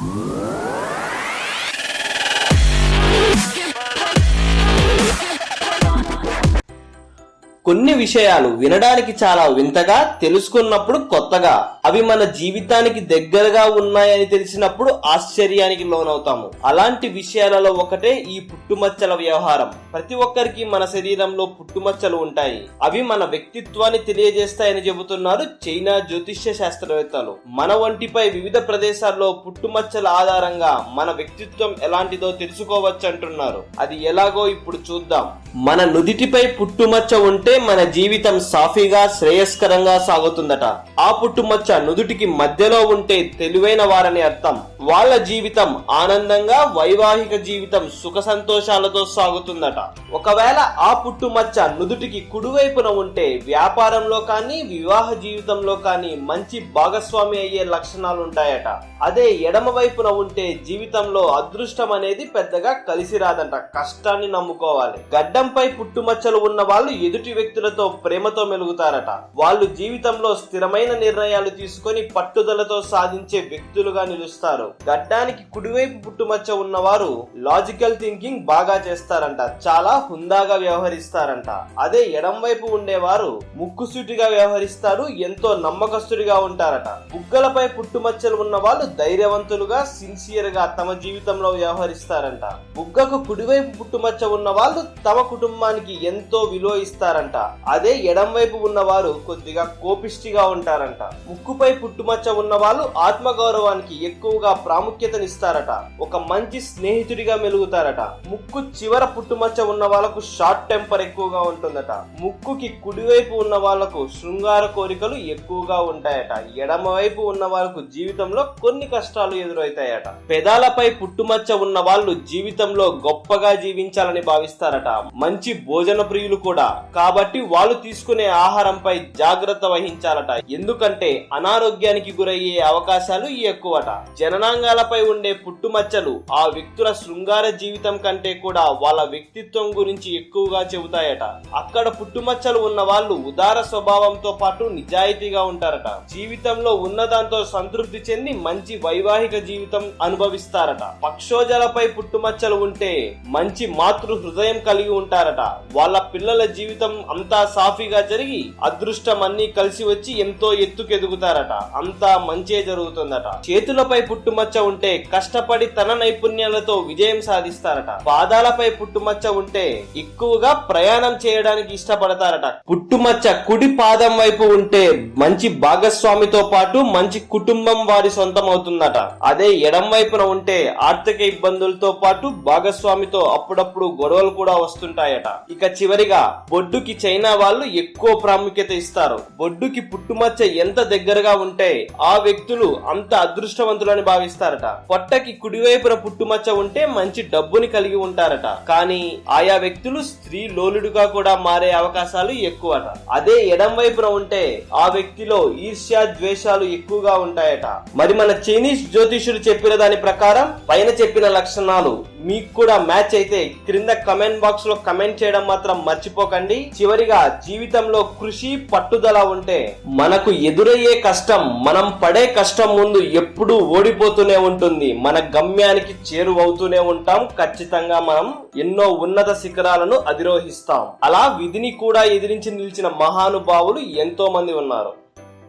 Whoa. కొన్ని విషయాలు వినడానికి చాలా వింతగా తెలుసుకున్నప్పుడు కొత్తగా అవి మన జీవితానికి దగ్గరగా ఉన్నాయని తెలిసినప్పుడు ఆశ్చర్యానికి లోనవుతాము. అలాంటి విషయాలలో ఒకటే ఈ పుట్టుమచ్చల వ్యవహారం. ప్రతి ఒక్కరికి మన శరీరంలో పుట్టుమచ్చలు ఉంటాయి. అవి మన వ్యక్తిత్వాన్ని తెలియజేస్తాయని చెబుతున్నారు చైనా జ్యోతిష్య శాస్త్రవేత్తలు. మన వంటిపై వివిధ ప్రదేశాల్లో పుట్టుమచ్చల ఆధారంగా మన వ్యక్తిత్వం ఎలాంటిదో తెలుసుకోవచ్చు అంటున్నారు అది ఎలాగో ఇప్పుడు చూద్దాం. మన నుదిటిపై పుట్టుమచ్చ ఉంటే మన జీవితం సాఫీగా శ్రేయస్కరంగా సాగుతుందట. ఆ పుట్టుమచ్చ నుదుటికి మధ్యలో ఉంటే తెలివైన వారని అర్థం. వాళ్ళ జీవితం ఆనందంగా వైవాహిక జీవితం సుఖ సంతోషాలతో సాగుతుందట. ఒకవేళ ఆ పుట్టుమచ్చ నుదుటికి కుడివైపున ఉంటే వ్యాపారంలో కానీ వివాహ జీవితంలో కానీ మంచి భాగస్వామి అయ్యే లక్షణాలు ఉంటాయట అదే ఎడమ వైపున ఉంటే జీవితంలో అదృష్టం అనేది పెద్దగా కలిసి రాదంట. కష్టాన్ని నమ్ముకోవాలి. గడ్డంపై పుట్టుమచ్చలు ఉన్న వాళ్ళు ఎదుటి వ్యక్తులతో ప్రేమతో మెలుగుతారట. వాళ్ళు జీవితంలో స్థిరమైన నిర్ణయాలు తీసుకొని పట్టుదలతో సాధించే వ్యక్తులుగా నిలుస్తారు. గడ్డానికి కుడివైపు పుట్టుమచ్చ ఉన్నవారు లాజికల్ థింకింగ్ బాగా చేస్తారంట. చాలా హుందాగా వ్యవహరిస్తారంట. అదే ఎడం వైపు ఉండేవారు ముక్కుసూటిగా వ్యవహరిస్తారు ఎంతో నమ్మకస్తుడిగా ఉంటారట. బుగ్గలపై పుట్టుమచ్చలు ఉన్న వాళ్ళు ధైర్యవంతులుగా సిన్సియర్గా తమ జీవితంలో వ్యవహరిస్తారంట. బుగ్గకు కుడివైపు పుట్టుమచ్చ ఉన్న వాళ్ళు తమ కుటుంబానికి ఎంతో విలువ ఇస్తారంట. అదే ఎడం వైపు ఉన్నవారు కొద్దిగా కోపిష్టిగా ఉంటారంట. ముక్కుపై పుట్టుమచ్చ ఉన్న వాళ్ళు ఆత్మగౌరవానికి ఎక్కువగా ప్రాముఖ్యతనిస్తారట. ఒక మంచి స్నేహితుడిగా మెలుగుతారట. ముక్కు చివర పుట్టుమచ్చ ఉన్న వాళ్ళకు షార్ట్ టెంపర్ ఎక్కువగా ఉంటుందట. ముక్కుకి కుడివైపు ఉన్న వాళ్ళకు శృంగార కోరికలు ఎక్కువగా ఉంటాయట. ఎడమ వైపు ఉన్న వాళ్ళకు జీవితంలో కొన్ని కష్టాలు ఎదురవుతాయట. పెదాలపై పుట్టుమచ్చ ఉన్న వాళ్ళు జీవితంలో గొప్పగా జీవించాలని భావిస్తారట. మంచి భోజన ప్రియులు కూడా. కాబట్టి కాబట్టి వాళ్ళు తీసుకునే ఆహారంపై జాగ్రత్త వహించాలట. ఎందుకంటే అనారోగ్యానికి గురయ్యే అవకాశాలు ఎక్కువట. జననాంగాలపై ఉండే పుట్టుమచ్చలు ఆ వ్యక్తుల శృంగార జీవితం కంటే కూడా వాళ్ళ వ్యక్తిత్వం గురించి ఎక్కువగా చెబుతాయట. అక్కడ పుట్టుమచ్చలు ఉన్న వాళ్ళు ఉదార స్వభావంతో పాటు నిజాయితీగా ఉంటారట. జీవితంలో ఉన్నదాంతో సంతృప్తి చెంది మంచి వైవాహిక జీవితం అనుభవిస్తారట. పక్షోజలపై పుట్టుమచ్చలు ఉంటే మంచి మాతృ హృదయం కలిగి ఉంటారట. వాళ్ళ పిల్లల జీవితం అంతా సాఫీగా జరిగి అదృష్టం అన్ని కలిసి వచ్చి ఎంతో ఎత్తుకెదుగుతారట. అంతా మంచే జరుగుతుందట. చేతులపై పుట్టుమచ్చ ఉంటే కష్టపడి తన నైపుణ్యాలతో విజయం సాధిస్తారట. పాదాలపై పుట్టుమచ్చ ఉంటే ఎక్కువగా ప్రయాణం చేయడానికి ఇష్టపడతారట. పుట్టుమచ్చ కుడి పాదం వైపు ఉంటే మంచి భాగస్వామితో పాటు మంచి కుటుంబం వారి సొంతం అవుతుందట అదే ఎడం వైపున ఉంటే ఆర్థిక ఇబ్బందులతో పాటు భాగస్వామితో అప్పుడప్పుడు గొడవలు కూడా వస్తుంటాయట. ఇక చివరిగా బొడ్డుకి చైనా వాళ్ళు ఎక్కువ ప్రాముఖ్యత ఇస్తారు. బొడ్డుకి పుట్టుమచ్చ ఎంత దగ్గరగా ఉంటే ఆ వ్యక్తులు అంత అదృష్టవంతులని భావిస్తారట. పొట్టకి కుడివైపున పుట్టుమచ్చ ఉంటే మంచి డబ్బుని కలిగి ఉంటారట. కానీ ఆయా వ్యక్తులు స్త్రీ లోలుడుగా కూడా మారే అవకాశాలు ఎక్కువట. అదే ఎడం వైపున ఉంటే ఆ వ్యక్తిలో ఈర్ష్యా ద్వేషాలు ఎక్కువగా ఉంటాయట. మరి మన చైనీస్ జ్యోతిషులు చెప్పిన దాని ప్రకారం పైన చెప్పిన లక్షణాలు మీకు కూడా మ్యాచ్ అయితే క్రింద కమెంట్ బాక్స్లో కమెంట్ చేయడం మాత్రం మర్చిపోకండి. చివరిగా జీవితంలో కృషి పట్టుదల ఉంటే మనకు ఎదురయ్యే కష్టం మనం పడే కష్టం ముందు ఎప్పుడూ ఓడిపోతూనే ఉంటుంది. మన గమ్యానికి చేరువవుతూనే ఉంటాం. ఖచ్చితంగా మనం ఎన్నో ఉన్నత శిఖరాలను అధిరోహిస్తాం. అలా విధిని కూడా ఎదిరించి నిలిచిన మహానుభావులు ఎంతో మంది ఉన్నారు.